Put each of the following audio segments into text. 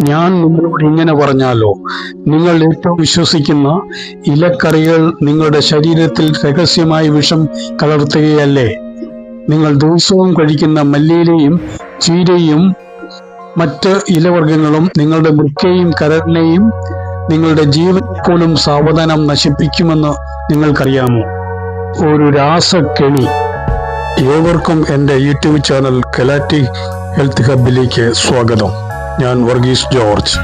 ഞാൻ നിങ്ങളോട് ഇങ്ങനെ പറഞ്ഞാലോ? നിങ്ങൾ ഏറ്റവും വിശ്വസിക്കുന്ന ഇലക്കറികൾ നിങ്ങളുടെ ശരീരത്തിൽ രഹസ്യമായി വിഷം കലർത്തുകയല്ലേ? നിങ്ങൾ ദിവസവും കഴിക്കുന്ന മല്ലിയിലയും ചീരയും മറ്റ് ഇലവർഗങ്ങളും നിങ്ങളുടെ വൃക്കയും കരളിനെയും നിങ്ങളുടെ ജീവൻ പോലും സാവധാനം നശിപ്പിക്കുമെന്ന് നിങ്ങൾക്കറിയാമോ? ഒരു രാസക്കെണി ഏവർക്കും എന്റെ യൂട്യൂബ് ചാനൽ കലാറ്റി ഹെൽത്ത് ഹബിലേക്ക് സ്വാഗതം. ഞാൻ വർഗീസ് ജോർജ്.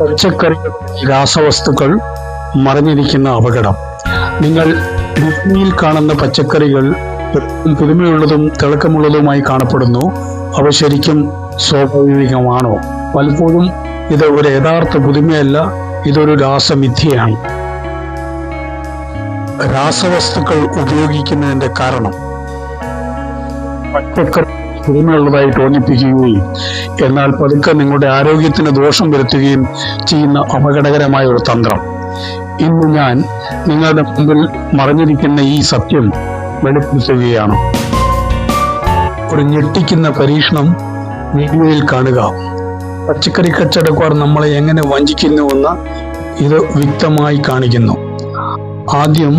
പച്ചക്കറി രാസവസ്തുക്കൾ മറഞ്ഞിരിക്കുന്ന അപകടം. നിങ്ങൾ ഭൂമിയിൽ കാണുന്ന പച്ചക്കറികൾ പുതുമയുള്ളതും തിളക്കമുള്ളതുമായി കാണപ്പെടുന്നു. അവ ശരിക്കും സ്വാഭാവികമാണോ? പലപ്പോഴും ഇത് ഒരു യഥാർത്ഥ പുതുമയല്ല ഇതൊരു രാസമിഥ്യയാണ്. രാസവസ്തുക്കൾ ഉപയോഗിക്കുന്നതിന്റെ കാരണം? പച്ചക്കറി പുതുമയുള്ളതായി തോന്നിപ്പിക്കുകയും എന്നാൽ പതുക്കെ നിങ്ങളുടെ ആരോഗ്യത്തിന് ദോഷം വരുത്തുകയും ചെയ്യുന്ന അപകടകരമായ ഒരു തന്ത്രം. ഇന്ന് ഞാൻ നിങ്ങളുടെ മുമ്പിൽ മറഞ്ഞിരിക്കുന്ന ഈ സത്യം വെളിപ്പെടുത്തുകയാണ്. ഒരു ഞെട്ടിക്കുന്ന പരീക്ഷണം വീഡിയോയിൽ കാണുക. പച്ചക്കറി കച്ചവടക്കാർ നമ്മളെ എങ്ങനെ വഞ്ചിക്കുന്നുവെന്ന് ഇത് വ്യക്തമായി കാണിക്കുന്നു. ആദ്യം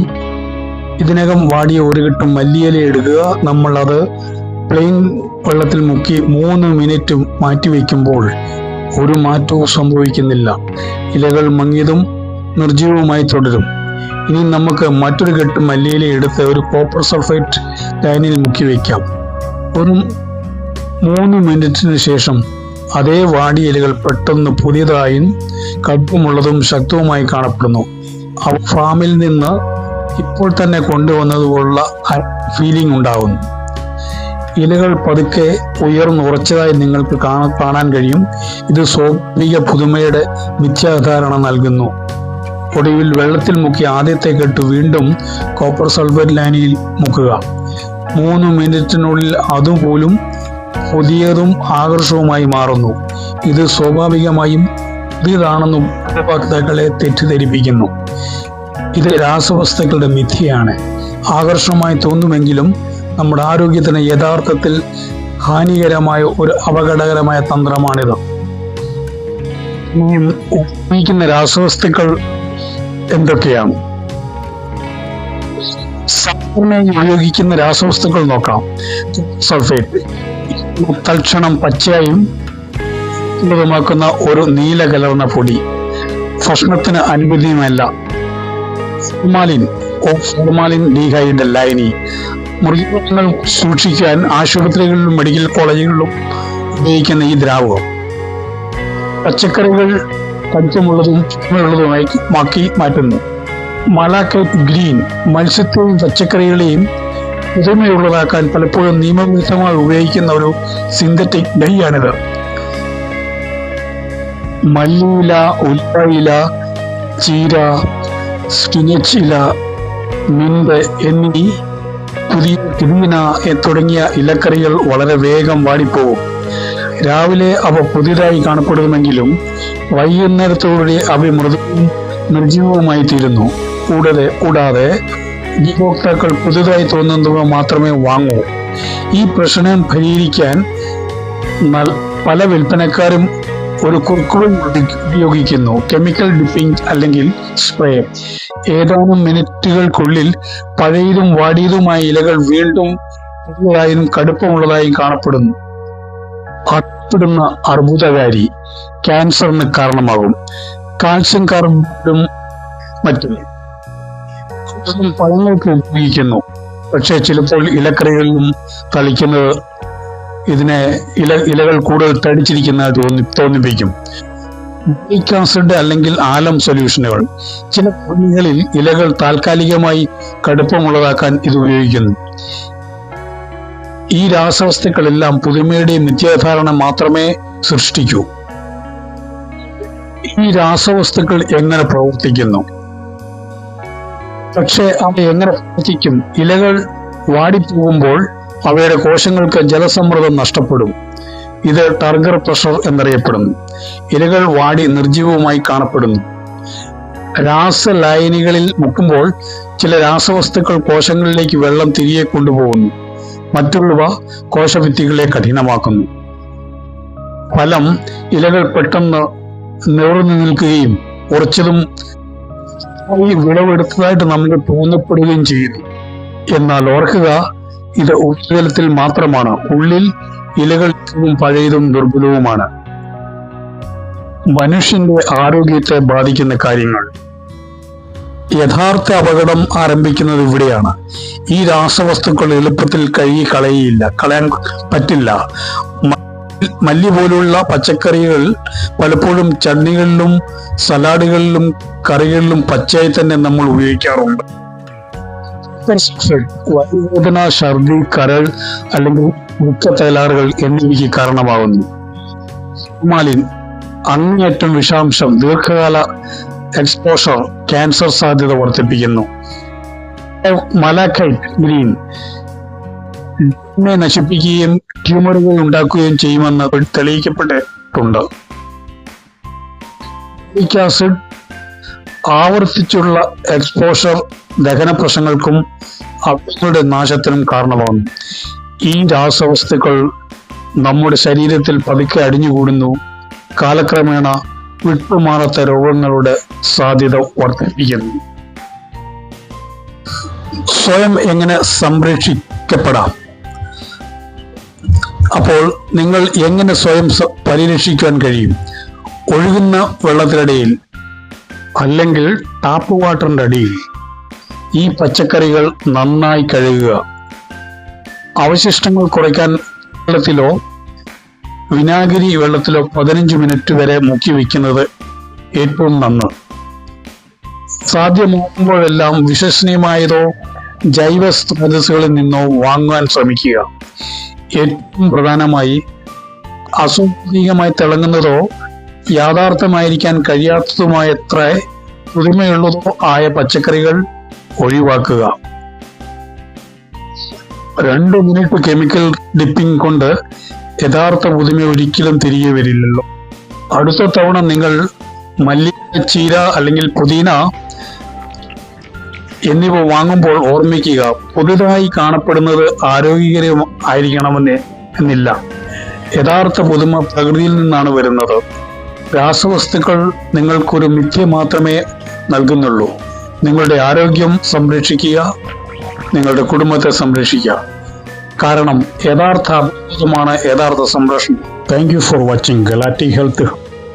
ഇതിനകം വാടിയ ഒരു കെട്ടും മല്ലിയില എടുക്കുക നമ്മളത് പ്ലെയിൻ വെള്ളത്തിൽ മുക്കി മൂന്ന് മിനിറ്റ് മാറ്റി വയ്ക്കുമ്പോൾ ഒരു മാറ്റവും സംഭവിക്കുന്നില്ല. ഇലകൾ മങ്ങിയതും നിർജീവവുമായി തുടരും. ഇനി നമുക്ക് മറ്റൊരു കെട്ട് മല്ലിയില എടുത്ത് ഒരു കോപ്പർ സൾഫേറ്റ് ലൈനിൽ മുക്കി വയ്ക്കാം ഒരു മൂന്ന് മിനിറ്റിന് ശേഷം അതേ വാടി ഇലകൾ പെട്ടെന്ന് പുതിയതായും കടുപ്പമുള്ളതും ശക്തവുമായി കാണപ്പെടുന്നു. ഫാമിൽ നിന്ന് ഇപ്പോൾ തന്നെ കൊണ്ടുവന്നതുപോലുള്ള ഫീലിംഗ് ഉണ്ടാകുന്നു. ഇലകൾ പതുക്കെ ഉയർന്നുറച്ചതായി നിങ്ങൾക്ക് കാണാൻ കഴിയും. ഇത് സ്വാഭാവിക പുതുമയുടെ മിഥ്യാധാരണ നൽകുന്നു. ഒടുവിൽ വെള്ളത്തിൽ മുക്കി ആദ്യത്തെ കെട്ട് വീണ്ടും കോപ്പർ സൾഫേറ്റ് ലാനിയിൽ മുക്കുക. മൂന്ന് മിനിറ്റിനുള്ളിൽ അതുപോലും പുതിയതും ആകർഷവുമായി മാറുന്നു. ഇത് സ്വാഭാവികമായും പുതിയതാണെന്നും ഉപഭോക്താക്കളെ തെറ്റിദ്ധരിപ്പിക്കുന്നു. ഇത് രാസവസ്തുക്കളുടെ മിഥ്യയാണ്. ആകർഷണമായി തോന്നുമെങ്കിലും നമ്മുടെ ആരോഗ്യത്തിന് യഥാർത്ഥത്തിൽ ഹാനികരമായ ഒരു അപകടകരമായ തന്ത്രമാണിത്. ഉപയോഗിക്കുന്ന രാസവസ്തുക്കൾ എന്തൊക്കെയാണ്? സാധാരണയായി ഉപയോഗിക്കുന്ന രാസവസ്തുക്കൾ നോക്കാം. സൾഫേറ്റ് തൽക്ഷണം പച്ചയായും ലഭ്യമാക്കുന്ന ഒരു നീല കലർന്ന പൊടി. ഭക്ഷണത്തിന് അനുവദനീയമല്ല. ഫോർമാലിൻ ഓ ഫോർമാലിൻ ഡീഹൈഡ് ലൈനി മൃഗങ്ങൾ സൂക്ഷിക്കാൻ ആശുപത്രികളിലും മെഡിക്കൽ കോളേജുകളിലും ഉപയോഗിക്കുന്ന ഈ ദ്രാവകം. പച്ചക്കറികൾ കഞ്ചമുള്ളതും ചുമയുള്ളതുമായി മാക്കി മാറ്റുന്നു. മലാക്കൈറ്റ് ഗ്രീൻ മത്സ്യത്തെയും പച്ചക്കറികളെയും പുതുമയുള്ളതാക്കാൻ പലപ്പോഴും നിയമവിരുദ്ധമായി ഉപയോഗിക്കുന്ന ഒരു സിന്തറ്റിക് ഡൈ ആണിത് മല്ലിയില ഉല്ലയില ചീര സ്പിനച്ചില മിന്ത് എന്നീ പുതിയ പുതിന തുടങ്ങിയ ഇലക്കറികൾ വളരെ വേഗം വാടിപ്പോകും രാവിലെ അവ പുതിയതായി കാണപ്പെടുമെങ്കിലും വൈകുന്നേരത്തോടെ അവ മൃദുവും നിർജീവവുമായി തീരുന്നു. കൂടാതെ കൂടാതെ ഉപഭോക്താക്കൾ പുതുതായി തോന്നുന്നവ മാത്രമേ വാങ്ങൂ. ഈ പ്രശ്നം പരിഹരിക്കാൻ പല വിൽപ്പനക്കാരും ഒരു കുർക്കുറും ഉപയോഗിക്കുന്നു. കെമിക്കൽ ഡിപ്പിംഗ് അല്ലെങ്കിൽ സ്പ്രേ ഏതാനും മിനിറ്റുകൾക്കുള്ളിൽ പഴയതും വാടിയതുമായ ഇലകൾ വീണ്ടും പുതിയതായും കടുപ്പമുള്ളതായും കാണപ്പെടുന്നു. കടപ്പെടുന്ന അർബുദകാരി ക്യാൻസറിന് കാരണമാകും. കാൽസ്യം കാർബണും മറ്റും. പഴങ്ങൾക്ക് ഉപയോഗിക്കുന്നു. പക്ഷേ ചിലപ്പോൾ ഇലക്കറികളിലും തളിക്കുന്നത് ഇതിനെ ഇല ഇലകൾ കൂടുതൽ തടിച്ചിരിക്കുന്ന തോന്നി തോന്നിപ്പിക്കും. ആസിഡ് അല്ലെങ്കിൽ ആലം സൊല്യൂഷനുകൾ ചില ഭൂമികളിൽ ഇലകൾ താൽക്കാലികമായി കടുപ്പമുള്ളതാക്കാൻ ഇത് ഉപയോഗിക്കുന്നു. ഈ രാസവസ്തുക്കളെല്ലാം പുതുമയുടെ നിത്യധാരണ മാത്രമേ സൃഷ്ടിക്കൂ. ഈ രാസവസ്തുക്കൾ എങ്ങനെ പ്രവർത്തിക്കുന്നു? പക്ഷേ അവ എങ്ങനെ പ്രവർത്തിക്കും? ഇലകൾ വാടിപ്പോകുമ്പോൾ അവയുടെ കോശങ്ങൾക്ക് ജലസമ്മർദ്ദം നഷ്ടപ്പെടും. ഇത് ടർഗർ പ്രഷർ എന്നറിയപ്പെടുന്നു. ഇലകൾ വാടി നിർജീവവുമായി കാണപ്പെടുന്നു. രാസലായനികളിൽ മുക്കുമ്പോൾ ചില രാസവസ്തുക്കൾ കോശങ്ങളിലേക്ക് വെള്ളം തിരികെ കൊണ്ടുപോകുന്നു. മറ്റുള്ളവ കോശഭിത്തികളെ കഠിനമാക്കുന്നു. ഫലം ഇലകൾ പെട്ടെന്ന് നിവർന്നു നിൽക്കുകയും ഉറച്ചതും വിളവെടുത്തതായിട്ട് നമുക്ക് തോന്നപ്പെടുകയും ചെയ്യുന്നു എന്നാൽ ഓർക്കുക ഇത് ഉപരിതലത്തിൽ മാത്രമാണ്. ഉള്ളിൽ ഇലകൾ പഴയതും ദുർബലവുമാണ്. മനുഷ്യന്റെ ആരോഗ്യത്തെ ബാധിക്കുന്ന കാര്യങ്ങൾ. യഥാർത്ഥ അപകടം ആരംഭിക്കുന്നത് ഇവിടെയാണ്. ഈ രാസവസ്തുക്കൾ എളുപ്പത്തിൽ കഴുകി കളയില്ല കളയാൻ പറ്റില്ല. മല്ലി പോലുള്ള പച്ചക്കറികൾ പലപ്പോഴും ചട്നികളിലും സലാഡുകളിലും കറികളിലും പച്ചയായി തന്നെ നമ്മൾ ഉപയോഗിക്കാറുണ്ട്. വയറുവേദന ഛർദി കരൾ അല്ലെങ്കിൽ മുഖത്തകരാറുകൾ എന്നിവയ്ക്ക് കാരണമാകുന്നു. മാലിൻ അങ്ങേയറ്റം വിഷാംശം ദീർഘകാല എക്സ്പോഷർ ക്യാൻസർ സാധ്യത വർദ്ധിപ്പിക്കുന്നു. മലാക്കൈറ്റ് ഗ്രീൻ നശിപ്പിക്കുകയും ട്യൂമറുകൾ ഉണ്ടാക്കുകയും ചെയ്യുമെന്ന് തെളിയിക്കപ്പെട്ടിട്ടുണ്ട്. ആസിഡ് ആവർത്തിച്ചുള്ള എക്സ്പോഷർ ദഹന പ്രശ്നങ്ങൾക്കും അവയുടെ നാശത്തിനും കാരണമാകുന്നു. ഈ രാസവസ്തുക്കൾ നമ്മുടെ ശരീരത്തിൽ പതുക്കെ അടിഞ്ഞുകൂടുന്നു. കാലക്രമേണ വിട്ടുമാറാത്ത രോഗങ്ങളുടെ സാധ്യത വർദ്ധിപ്പിക്കുന്നു. സ്വയം എങ്ങനെ സംരക്ഷിക്കപ്പെടാം? അപ്പോൾ നിങ്ങൾ എങ്ങനെ സ്വയം പരിരക്ഷിക്കാൻ കഴിയും? ഒഴുകുന്ന വെള്ളത്തിനടിയിൽ അല്ലെങ്കിൽ ടാപ്പ് വാട്ടറിന്റെ അടിയിൽ ഈ പച്ചക്കറികൾ നന്നായി കഴുകുക. അവശിഷ്ടങ്ങൾ കുറയ്ക്കാൻ വെള്ളത്തിലോ വിനാഗിരി വെള്ളത്തിലോ പതിനഞ്ച് മിനിറ്റ് വരെ മുക്കി വയ്ക്കുന്നത് ഏറ്റവും നന്ന്. സാധ്യമാകുമ്പോഴെല്ലാം വിശ്വസനീയമായതോ ജൈവ സ്രോതസ്സുകളിൽ നിന്നോ വാങ്ങുവാൻ ശ്രമിക്കുക. ഏറ്റവും പ്രധാനമായി അസ്വാഭാവികമായി തിളങ്ങുന്നതോ യാഥാർത്ഥ്യമായിരിക്കാൻ കഴിയാത്തതുമായ എത്ര പുതുമയുള്ളതോ ആയ പച്ചക്കറികൾ ഒഴിവാക്കുക. രണ്ട് മിനിറ്റ് കെമിക്കൽ ഡിപ്പിംഗ് കൊണ്ട് യഥാർത്ഥ പുതുമ ഒരിക്കലും തിരികെ വരില്ലല്ലോ. അടുത്ത തവണ നിങ്ങൾ മല്ലി ചീര അല്ലെങ്കിൽ പുതിന എന്നിവ വാങ്ങുമ്പോൾ ഓർമ്മിക്കുക പുതുതായി കാണപ്പെടുന്നത് ആരോഗ്യകരമായിരിക്കണമെന്ന് എന്നില്ല. യഥാർത്ഥ പുതുമ പ്രകൃതിയിൽ നിന്നാണ് വരുന്നത്. രാസവസ്തുക്കൾ നിങ്ങൾക്കൊരു മിഥ്യ മാത്രമേ നൽകുന്നുള്ളൂ. നിങ്ങളുടെ ആരോഗ്യം സംരക്ഷിക്കുക നിങ്ങളുടെ കുടുംബത്തെ സംരക്ഷിക്കുക. കാരണം യഥാർത്ഥ അത്ഭുതമാണ് യഥാർത്ഥ സംരക്ഷണം. താങ്ക് യു ഫോർ വാച്ചിങ് ഗലാറ്റി ഹെൽത്ത്